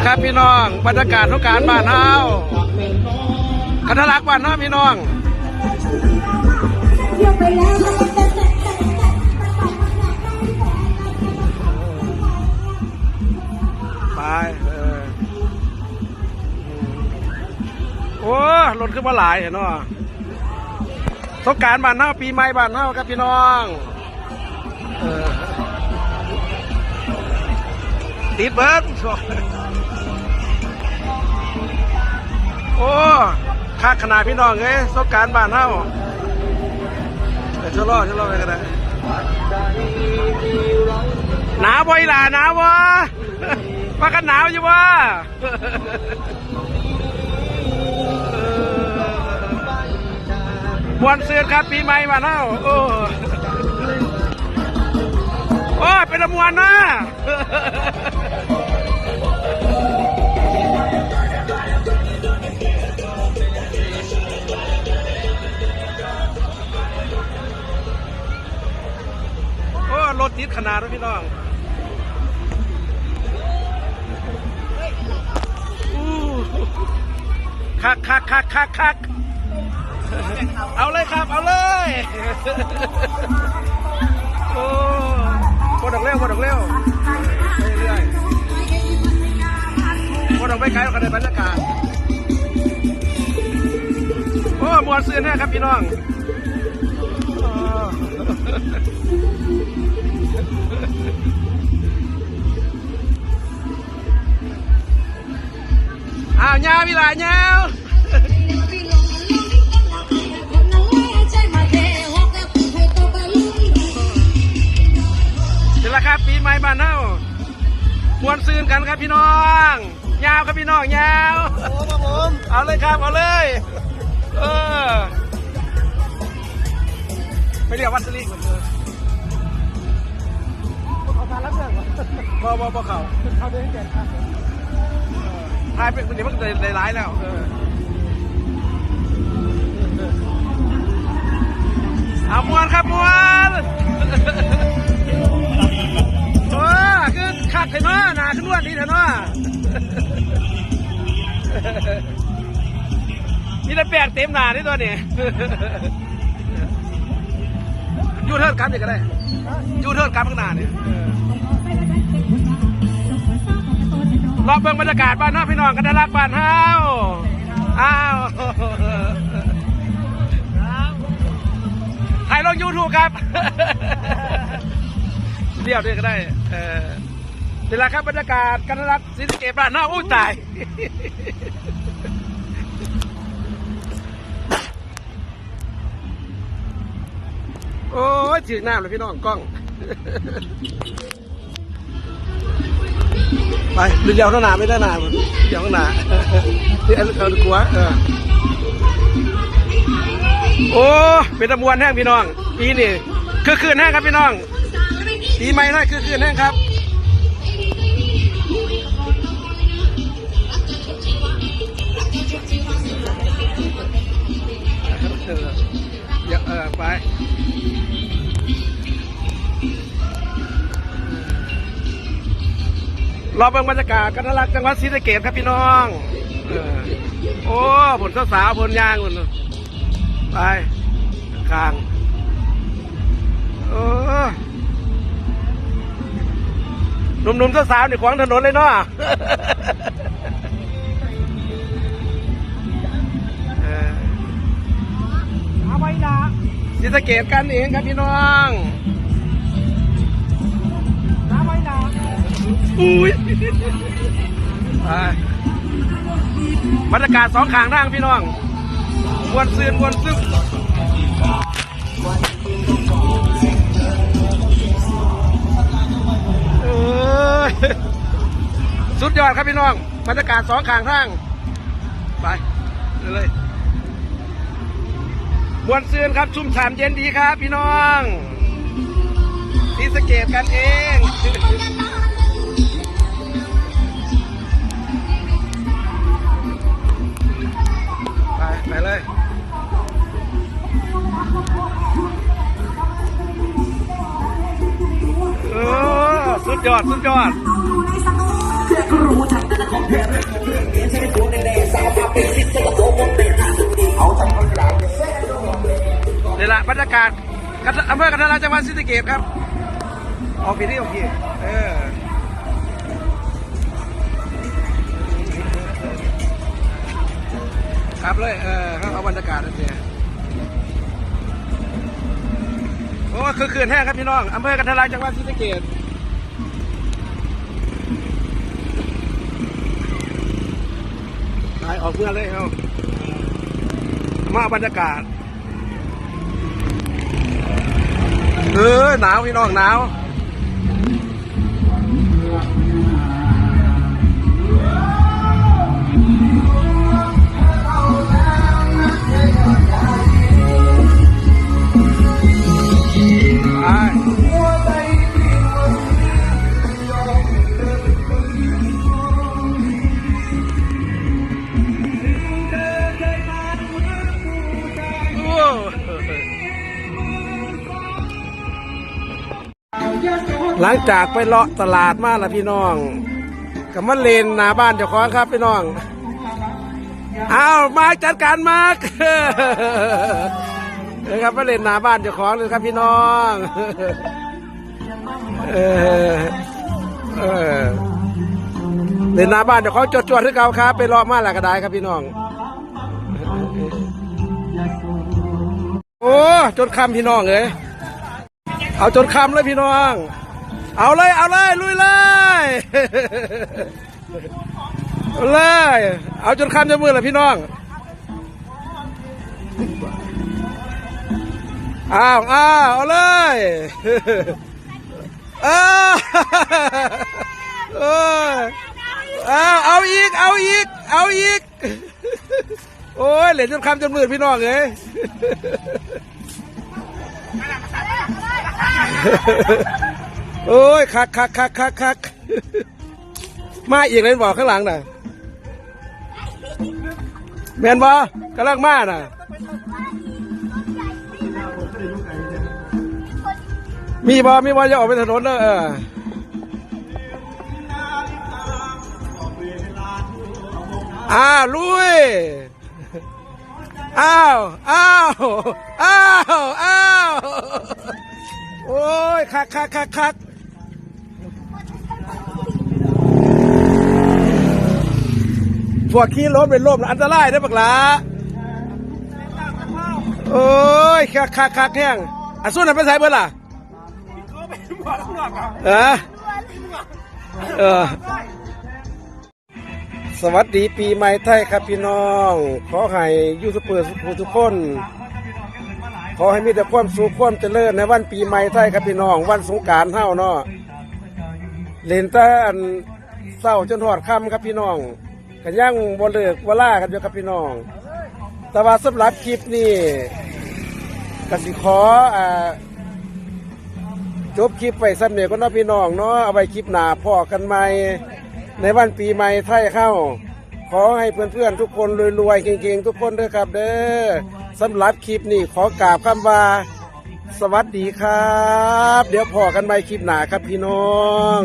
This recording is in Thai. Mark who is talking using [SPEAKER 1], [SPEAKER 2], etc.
[SPEAKER 1] ละครับพี่น้องบรรยากาศทุกการบ้านเฮาคันทะลักบ้านเฮาพี่น้องไปเออโอ้รถขึ้นมาหลายเห็นเนาะสงการบ้านเฮาปีใหม่บ้านเฮาครับพี่น้องติดเบิร์ด ค่าขนาดพี่น้องเอ้ยสงการบ้านเฮาเดี๋ยวชะลอชะลอไปกันนะหนาวบ่อีหล่ะหนาวบ่ว่ากันหนาวอยู่บ่มวนเสื้อครับปีใหม่มาเนาโอ้โอ้ยเป็นมวนนะ ติดขนาดนะพี่น้องคักคักคักคักคักเอาเลยครับ เอาเลยโอ้บดอกเร็วบดอกเร็วเรื่อยๆบดอกไปไกลกันในบรรยากาศโอ้มวนซื้อแน่ครับพี่น้อง เงาพี่หลายเงาเดี๋ยวละครับปีใหม่บ้านเฮามวนซื้อกันครับพี่น้องยาวครับพี่น้องยาว
[SPEAKER 2] ครับผม
[SPEAKER 1] เอาเลยครับเอาเลยเออไม่เรียกวัดสลิงเหมือนเดิม
[SPEAKER 2] เอาการรับเรื่องก่อน
[SPEAKER 1] พอพอพอเขา
[SPEAKER 2] เขาเดินเก่งครับ
[SPEAKER 1] ทายเป็นคนเดียวมันก็เลยร้ายแล้ว เอามวนครับมวนโอ้คือขัดเถนาหนาขึ้นนวดดีเถอะเนาะมีแต่แปลกเต็มหนานี่ตัวนี้ยูเทิร์นกลับอีกก็ได้ยูเทิร์นกลับข้างหน้าเนี่ย รอบเบิ่งบรรยากาศบ้านเฮาพี่น้องกันได้รักบ้านเฮาอ้าวถ่ายลงยูทูบครับเรียวด้วยก็ได้ เออนี่แหละครับบรรยากาศกันรักศรีสเกษบ้านเฮาอู้ตายโอ้ยถึงน้ำเลยพี่น้องกล้อง ไปดูเดียวข้างหน้าไม่ได้หนาเดียวข้างหน้าที่อันเขากลัวเออโอ้เป็นตะมวนแห้งพี่น้องปีนี่คือคืนแห้งครับพี่น้องปีใหม่น่าคือคืนแห้งครับ รอเบิ่งบรรยากาศกันนรักจังหวัดศรีสะเกษครับพี่น้องเออโอ้ผลสาวๆผลยางผลไปข้างโอ้หนุ่มๆสาวๆนี่ขวางถนนเลยเนาะเอา
[SPEAKER 2] ไว้ละ
[SPEAKER 1] ศรีสะเกษกันเองครับพี่น้อง
[SPEAKER 2] อุ้
[SPEAKER 1] ยบรรยากาศสองข้างทางพี่น้องมวนซืนมวนซึมเอ้ยสุดยอดครับพี่น้องบรรยากาศสองข้างทาง ไปเลยมวนซืนครับชุ่มฉ่ำเย็นดีครับ พี่น้องที่สเกตกันเอง ไปเลยโอ้สุดยอด สุดยอด
[SPEAKER 3] นี่แห
[SPEAKER 1] ละบรรยากาศอำเภอกันทราจังหวัดศรีสะเกษครับ ออกไปีนี้โอเคเออ ครับเลย เออเขาเอาบรรยากาศนั่นเองโอ้คือคืนแห้งครับพี่น้องอำเภอกันทรายจังหวัดศรีสะเกษไปออกเมื่อเลยเอามาเอาบรรยากาศ เออหนาวพี่น้องหนาว ลังจากไปเลาะตลาดมาแล้วพี่น้องกับมาเลนหน้าบ้านเจ้าของครับพี่น้องเอามาจัดการมากนะครับมาเลนหน้าบ้านเจ้าของเลยครับพี่น้องเออเออเลนหน้าบ้านเจ้าของจดจวดที่เก่าครับไปเลาะมาแล้วก็ได้ครับพี่น้องโอ้จนคำพี่น้องเลยเอาจนคำเลยพี่น้อง เอาเลยเอาเลยลุยเลยเอาเลยเอาจนคำจะมือเลยพี่น้องอ้าวอ้าวเอาเลยอ้าวเอออ้าวเอาอีกเอาอีกเอาอีกโอ้ยเหรียญจนคำจนมือพี่น้องเลย โอ้ยคักคักคักคักคักมาอีกเลยบอกข้างหลังน่ะแมนบอกำลังมาน่ะ มีบอมีบอจะออกไปถนนเด้อเอออ้าวลุยอ้าวอ้าวอ้าวอ้าวโอ้ยคักคักคักคัก พวกขี้ล้มเป็นล้มอันตรายได้อบักหลาโอ้ยคักคักคักแห้งอะสู้น่ะไปใส่เบิดล่ะเออเออ สวัสดีปีใหม่ไทยครับพี่น้อง ขอให้ยูทูบเบอร์ทุกคนทุกคน ขอให้มีแต่ความสุขความเจริญในวันปีใหม่ไทยครับพี่น้อง วันสงกรารเฮาเนาะเล่นแตาอันเศร้าจนหอดค่ำครับพี่น้อง กันย่างบ่เลิกบ่ล่ากันอยู่ครับพี่น้อง แต่ว่าสำหรับคลิปนี้กสิขออ่าจบคลิปไปสำเนียก็นาะพี่น้องเนาะเอาไว้คลิปหนาพ่อกันใหม่ในวันปีใหม่ไทยเข้า ขอให้เพื่อนๆทุกคนรวยๆเก่งๆทุกคนเด้อครับเด้อสำหรับคลิปนี้ขอกราบคำว่าสวัสดีครับ เดี๋ยวพอกันใหม่คลิปหนาครับพี่น้อง